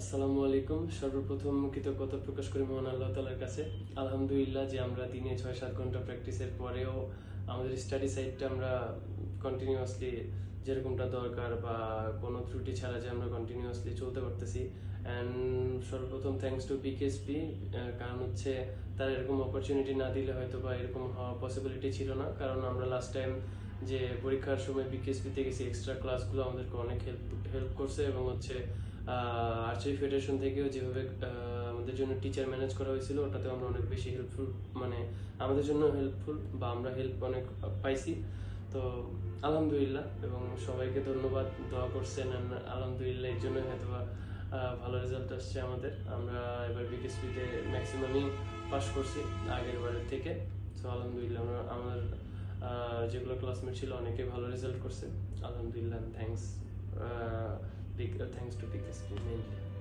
আসসালামু আলাইকুম। সর্বপ্রথম কৃতজ্ঞতা প্রকাশ করি মহান আল্লাহ তালার কাছে। আলহামদুলিল্লাহ যে আমরা দিনে ছয় সাত ঘণ্টা প্র্যাকটিসের পরেও আমাদের স্টাডি সাইডটা আমরা কন্টিনিউয়াসলি যেরকমটা দরকার বা কোনো ত্রুটি ছাড়া যে আমরা কন্টিনিউয়াসলি চলতে পারতেছি। অ্যান্ড সর্বপ্রথম থ্যাঙ্কস টু পিকেএসপি কারণ হচ্ছে তার এরকম অপরচুনিটি না দিলে হয়তো বা এরকম হওয়া পসিবিলিটি ছিল না। কারণ আমরা লাস্ট টাইম যে পরীক্ষার সময় বিকেএসপিতে গেছি এক্সট্রা ক্লাসগুলো আমাদেরকে অনেক হেল্প হেল্প করছে এবং হচ্ছে আর্চারি ফেডারেশন থেকেও যেভাবে আমাদের জন্য টিচার ম্যানেজ করা হয়েছিল, ওটাতেও আমরা অনেক বেশি হেল্পফুল মানে আমাদের জন্য হেল্পফুল বা আমরা হেল্প অনেক পাইছি। তো, আলহামদুলিল্লাহ, এবং সবাইকে ধন্যবাদ, দোয়া করছেন আলহামদুলিল্লাহ এর জন্য হয়তো ভালো রেজাল্ট আসছে আমাদের। আমরা এবার বিকেএসপিতে ম্যাক্সিমামই পাস করছি, আগের বারের থেকে। তো, আলহামদুলিল্লাহ, আমরা, আমার যেগুলো ক্লাসমেট ছিল, অনেকে ভালো রেজাল্ট করছে। আলহামদুলিল্লাহ thanks thanks to BKSP mainly